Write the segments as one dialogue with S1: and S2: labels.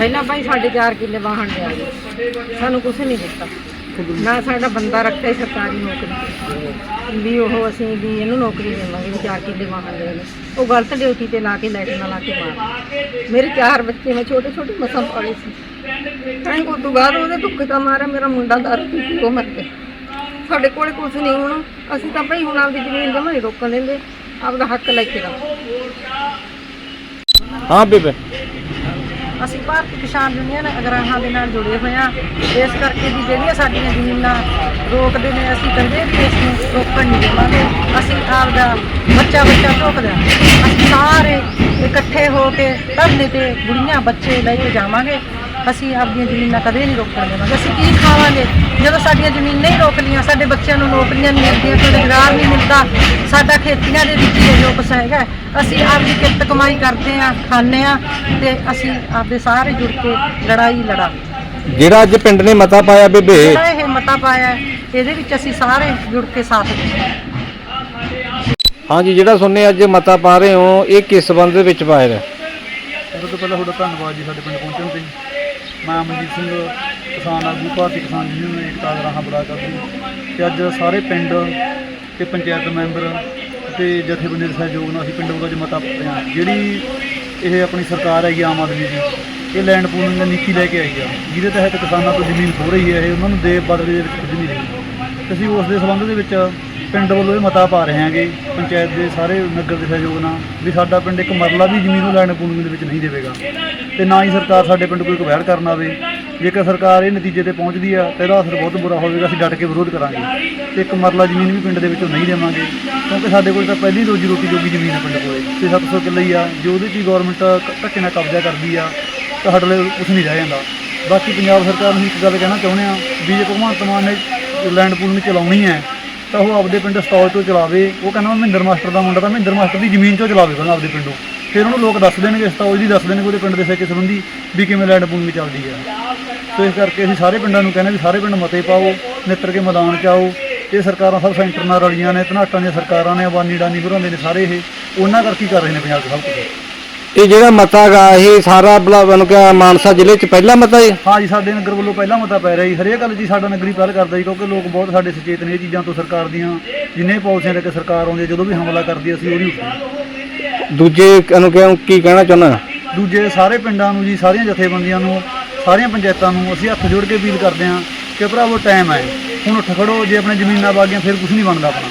S1: ਪਹਿਲਾਂ ਭਾਈ ਸਾਡੇ 4 ਕਿੱਲੇ ਵਾਹਣ ਲਿਆ ਜੀ ਸਾਨੂੰ ਕੁਝ ਨਹੀਂ ਦਿੱਤਾ। ਨਾ ਸਾਡਾ ਬੰਦਾ ਰੱਖਿਆ ਸਰਕਾਰੀ ਨੌਕਰੀ। ਵੀ ਉਹ ਅਸੀਂ ਵੀ ਇਹਨੂੰ ਨੌਕਰੀ ਦੇਵਾਂਗੇ, ਵੀ 4 ਕਿੱਲੇ ਵਾਹਣ ਦੇ ਨੇ ਉਹ ਗਲਤ ਡਿਊਟੀ ਤੇ ਲਾ ਕੇ ਲਾਈਟ ਨਾਲ ਲਾ ਕੇ ਮਾਰ ਮੇਰੇ ਚਾਰ ਬੱਚੇ ਮੈਂ ਛੋਟੇ ਛੋਟੇ ਮਸਾਂ ਪਾਲੇ ਸੀ। ਤਾਂ ਉਹ ਤੋਂ ਬਾਅਦ ਉਹਦੇ ਧੁੱਕੇ ਤਾਂ ਮਾਰਿਆ, ਮੇਰਾ ਮੁੰਡਾ ਦਰ ਉਹ ਮਰ ਗਿਆ। ਸਾਡੇ ਕੋਲੇ ਕੁਝ ਨਹੀਂ ਹੁਣ। ਅਸੀਂ ਤਾਂ ਭਾਈ ਹੁਣ ਆਪਦੀ ਜ਼ਮੀਨ ਜਮਾ ਨਹੀਂ ਰੋਕਣ ਦਿੰਦੇ। ਆਪਦਾ ਹੱਕ ਲੈ ਕੇ ਰਹੋ
S2: ਹਾਂ ਬੇਬੇ।
S1: ਅਸੀਂ ਭਾਰਤੀ ਕਿਸਾਨ ਯੂਨੀਅਨ ਅਗਰਾਹਾਂ ਦੇ ਨਾਲ ਜੁੜੇ ਹੋਏ ਹਾਂ। ਇਸ ਕਰਕੇ ਵੀ ਜਿਹੜੀਆਂ ਸਾਡੀਆਂ ਜ਼ਮੀਨਾਂ ਰੋਕਦੇ ਨੇ, ਅਸੀਂ ਕਹਿੰਦੇ ਵੀ ਇਸ ਨੂੰ ਰੋਕਣ ਨਹੀਂ ਦੇਵਾਂਗੇ। ਅਸੀਂ ਆਪਦਾ ਬੱਚਾ ਬੱਚਾ ਝੋਕ ਦਿਆਂਗੇ ਅਸੀਂ ਸਾਰੇ ਇਕੱਠੇ ਹੋ ਕੇ ਧਰਨੇ ਤੇ ਬੁੜੀਆਂ ਬੱਚੇ ਲੈ ਕੇ ਜਾਵਾਂਗੇ। ਅਸੀਂ ਆਪਦੀਆਂ ਜ਼ਮੀਨਾਂ ਕਦੇ ਨਹੀਂ ਰੋਕਣ ਦੇਵਾਂਗੇ ਅਸੀਂ ਕੀ ਖਾਵਾਂਗੇ? ਜਦੋਂ ਸਾਡੀਆਂ ਜ਼ਮੀਨ ਨਹੀਂ ਰੋਕ ਲੀਆਂ ਸਾਡੇ ਬੱਚਿਆਂ ਨੂੰ ਨੌਕਰੀਆਂ ਨਹੀਂ ਮਿਲਦੀਆਂ ਕੋਈ ਰੁਜ਼ਗਾਰ ਨਹੀਂ ਮਿਲਦਾ ਸਾਡਾ ਖੇਤੀਆਂ ਦੇ ਵਿੱਚ ਹੀ ਜੋ ਕੁਛ ਹੈਗਾ ਅਸੀਂ ਆਪਦੀ ਕਿਰਤ ਕਮਾਈ ਕਰਦੇ ਆ ਖਾਂਦੇ ਆ ਤੇ ਅਸੀਂ ਆਪਦੇ ਸਾਰੇ ਜੁੜ ਕੇ ਲੜਾਈ ਲੜਾਂਗੇ।
S2: ਜਿਹੜਾ ਅੱਜ ਪਿੰਡ ਨੇ ਮਤਾ ਪਾਇਆ ਬੇਬੇ?
S1: ਜਿਹੜਾ ਇਹ ਮਤਾ ਪਾਇਆ ਹੈ, ਇਹਦੇ ਵਿੱਚ ਅਸੀਂ ਸਾਰੇ ਜੁੜ ਕੇ ਸਾਥ ਦਿੰਦੇ ਹਾਂ
S2: ਹਾਂਜੀ ਜਿਹੜਾ ਸੁਣਨੇ ਅੱਜ ਮਤਾ ਪਾ ਰਹੇ ਹੋ ਇਹ ਕਿਸ ਸੰਬੰਧ ਦੇ ਵਿੱਚ ਪਾਇਆ? ਹੈ
S3: ਸਭ ਤੋਂ ਪਹਿਲਾਂ ਤੁਹਾਡਾ ਧੰਨਵਾਦ ਜੀ ਸਾਡੇ ਪਿੰਡ ਪਹੁੰਚਣ ਤੇ। ਮੈਂ ਅਮਨਜੀਤ ਸਿੰਘ, ਕਿਸਾਨ ਆਗੂ, ਭਾਰਤੀ ਕਿਸਾਨ ਯੂਨੀਅਨ ਏਕਤਾ ਰਾਹਾਂ ਬੜਾ ਕਰਦੀ ਤੇ ਅੱਜ ਸਾਰੇ ਪਿੰਡ ਤੇ ਪੰਚਾਇਤ ਮੈਂਬਰ ਤੇ ਜਥੇਬੰਦੀ ਦੇ ਸਹਿਯੋਗ ਨਾਲ ਅਸੀਂ ਪਿੰਡ ਵੱਲੋਂ ਅੱਜ ਮਤਾ ਪਾਏ ਹਾਂ। ਜਿਹੜੀ ਇਹ ਆਪਣੀ ਸਰਕਾਰ ਹੈਗੀ ਆਮ ਆਦਮੀ ਦੀ, ਇਹ ਲੈਂਡ ਪੂਲਿੰਗ ਦੀ ਨੀਤੀ ਲੈ ਕੇ ਆਈ ਆ। ਜਿਹਦੇ ਤਹਿਤ ਕਿਸਾਨਾਂ ਤੋਂ ਜ਼ਮੀਨ ਖੋ ਰਹੀ ਹੈ, ਇਹ ਉਹਨਾਂ ਨੂੰ ਦੇ ਬਦਲੇ ਦੇ ਵਿੱਚ ਕੁਝ ਨਹੀਂ ਰਹੀ ਅਸੀਂ ਉਸ ਦੇ ਸੰਬੰਧ ਦੇ ਵਿੱਚ ਪਿੰਡ ਵੱਲੋਂ ਇਹ ਮਤਾ ਪਾ ਰਹੇ ਹਾਂਗੇ ਪੰਚਾਇਤ ਦੇ ਸਾਰੇ ਨਗਰ ਦੇ ਸਹਿਯੋਗ ਨਾਲ ਵੀ ਸਾਡਾ ਪਿੰਡ ਇੱਕ ਮਰਲਾ ਵੀ ਜ਼ਮੀਨ ਨੂੰ ਲੈਣ ਪੂਲਿੰਗ ਦੇ ਵਿੱਚ ਨਹੀਂ ਦੇਵੇਗਾ। ਤੇ ਨਾ ਹੀ ਸਰਕਾਰ ਸਾਡੇ ਪਿੰਡ ਕੋਈ ਕਬਹਿਰ ਕਰਨ ਆਵੇ। ਜੇਕਰ ਸਰਕਾਰ ਇਹ ਨਤੀਜੇ ਤੇ ਪਹੁੰਚਦੀ ਆ, ਤਾਂ ਇਹਦਾ ਅਸਰ ਬਹੁਤ ਬੁਰਾ ਹੋਵੇਗਾ, ਅਸੀਂ ਡਟ ਕੇ ਵਿਰੋਧ ਕਰਾਂਗੇ। ਤੇ ਇੱਕ ਮਰਲਾ ਜ਼ਮੀਨ ਵੀ ਪਿੰਡ ਦੇ ਵਿੱਚੋਂ ਨਹੀਂ ਦੇਵਾਂਗੇ, ਕਿਉਂਕਿ ਸਾਡੇ ਕੋਲ ਤਾਂ ਪਹਿਲੀ ਰੋਜੀ ਰੋਟੀ ਜੋਗੀ ਜ਼ਮੀਨ ਆ ਪਿੰਡ ਕੋਲੇ। ਤੇ 700 ਕਿੱਲੇ ਹੀ ਆ, ਜੋ ਉਹਦੇ 'ਚ ਹੀ ਗਵਰਨਮੈਂਟ ਧੱਕੇ ਨਾਲ ਕਬਜ਼ਾ ਕਰਦੀ ਆ, ਤਾਂ ਸਾਡੇ ਲਈ ਕੁਝ ਨਹੀਂ ਰਹਿ ਜਾਂਦਾ। ਬਾਕੀ ਪੰਜਾਬ ਸਰਕਾਰ ਨੂੰ ਇੱਕ ਗੱਲ ਕਹਿਣਾ ਚਾਹੁੰਦੇ ਆ, ਵੀ ਜੇ ਭਗਵੰਤ ਮਾਨ ਨੇ ਲੈਂਡ ਪੂਲਿੰਗ ਚਲਾਉਣੀ ਹੈ ਤਾਂ ਉਹ ਆਪਦੇ ਪਿੰਡ ਸਟਾਲ ਤੋਂ ਚਲਾਵੇ। ਉਹ ਕਹਿੰਦਾ ਮਹਿੰਦਰ ਮਾਸਟਰ ਦਾ ਮੁੰਡਾ ਤਾਂ ਮਹਿੰਦਰ ਮਾਸਟਰ ਦੀ ਜ਼ਮੀਨ ਚੋਂ ਚਲਾਵੇ ਪਹਿਲਾਂ ਆਪਦੇ ਪਿੰਡੋਂ। ਫਿਰ ਉਹਨੂੰ ਲੋਕ ਦੱਸ ਦੇਣਗੇ ਸਟਾਲ ਦੀ ਦੱਸ ਦੇਣਗੇ ਉਹਦੇ ਪਿੰਡ ਦੇ ਸਿੱਕੇ ਸੰਬੰਧੀ ਵੀ ਕਿਵੇਂ ਲੈਂਡ ਪੂਲਿੰਗ ਚੱਲਦੀ ਹੈ। ਸੋ ਇਸ ਕਰਕੇ ਅਸੀਂ ਸਾਰੇ ਪਿੰਡਾਂ ਨੂੰ ਕਹਿੰਦੇ ਵੀ ਸਾਰੇ ਪਿੰਡ ਮਤੇ ਪਾਓ, ਨਿੱਤਰ ਕੇ ਮੈਦਾਨ ਚ ਆਓ। ਇਹ ਸਰਕਾਰਾਂ ਸਭ ਸੈਂਟਰ ਨਾਲ ਰਲੀਆਂ ਨੇ, ਧਨਾਟਾਂ ਦੀਆਂ ਸਰਕਾਰਾਂ ਨੇ ਆਬਾਨੀ ਡਾਨੀ ਭਰਾਉਂਦੇ ਨੇ ਸਾਰੇ ਇਹ। ਉਹਨਾਂ ਕਰਕੇ ਕਰ ਰਹੇ ਨੇ ਪੰਜਾਬ 'ਚ ਸਭ ਕੁਝ
S2: ਇਹ ਜਿਹੜਾ ਮਤਾ ਗਾ ਇਹ ਸਾਰਾ ਬਲਾਵਨ ਕਿਆ ਮਾਨਸਾ ਜ਼ਿਲ੍ਹੇ ਚ ਪਹਿਲਾ ਮਤਾ ਹੈ
S3: ਹਾਂ ਜੀ ਸਾਡੇ ਨਗਰ ਵੱਲੋਂ ਪਹਿਲਾ ਮਤਾ ਪੈ ਰਿਹਾ ਜੀ। ਹਰੇਕ ਗੱਲ ਜੀ ਸਾਡਾ ਨਗਰੀ ਪਹਿਲ ਕਰਦਾ ਜੀ ਕਿਉਂਕਿ ਲੋਕ ਬਹੁਤ ਸਾਡੇ ਸੁਚੇਤ ਨੇ ਇਹ ਚੀਜ਼ਾਂ ਤੋਂ ਸਰਕਾਰ ਦੀਆਂ ਜਿੰਨੇ ਪਾਲਿਸੀਆਂ ਲੈ ਕੇ ਸਰਕਾਰ ਆਉਂਦੀ ਹੈ ਜਦੋਂ ਵੀ ਹਮਲਾ ਕਰਦੀ ਹੈ ਅਸੀਂ ਉਹਦੀ ਉੱਠਦੇ
S2: ਦੂਜੇ ਨੂੰ ਕਿਉਂ ਕੀ ਕਹਿਣਾ ਚਾਹੁੰਦਾ?
S3: ਦੂਜੇ ਸਾਰੇ ਪਿੰਡਾਂ ਨੂੰ ਜੀ ਸਾਰੀਆਂ ਜਥੇਬੰਦੀਆਂ ਨੂੰ ਸਾਰੀਆਂ ਪੰਚਾਇਤਾਂ ਨੂੰ ਅਸੀਂ ਹੱਥ ਜੋੜ ਕੇ ਅਪੀਲ ਕਰਦੇ ਹਾਂ ਕਿ ਭਰਾਵੋ ਟਾਈਮ ਹੈ। ਹੁਣ ਉੱਠ ਖੜੋ ਜੇ ਆਪਣੇ ਜ਼ਮੀਨਾਂ ਬਾਗੀਆਂ ਫਿਰ ਕੁਝ ਨਹੀਂ ਬਣਦਾ ਆਪਣਾ।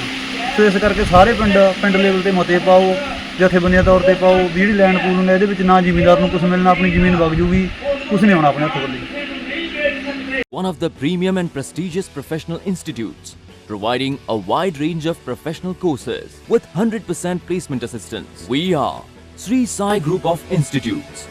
S3: ਸੋ ਇਸ ਕਰਕੇ ਸਾਰੇ ਪਿੰਡ ਪਿੰਡ ਲੈਵਲ ਤੇ ਮਤੇ ਪਾਓ। ਜਥੇਬੰਦੀਆਂ ਤੌਰ ਤੇ ਪਾਓ ਵੀ ਜਿਹੜੀ ਲੈਂਡ ਪੂਲਿੰਗ ਹੈ ਇਹਦੇ ਵਿੱਚ ਨਾ ਜ਼ਿਮੀਂਦਾਰ ਨੂੰ ਕੁਝ ਮਿਲਣਾ ਆਪਣੀ ਜ਼ਮੀਨ ਵਗ ਜੂਗੀ ਕੁਝ ਨਹੀਂ ਆਉਣਾ ਆਪਣੇ ਹੱਥ ਵੱਲੇ
S4: one of the premium and prestigious professional institutes, providing a wide range of professional courses with 100% placement assistance. We are Sri Sai Group of Institutes,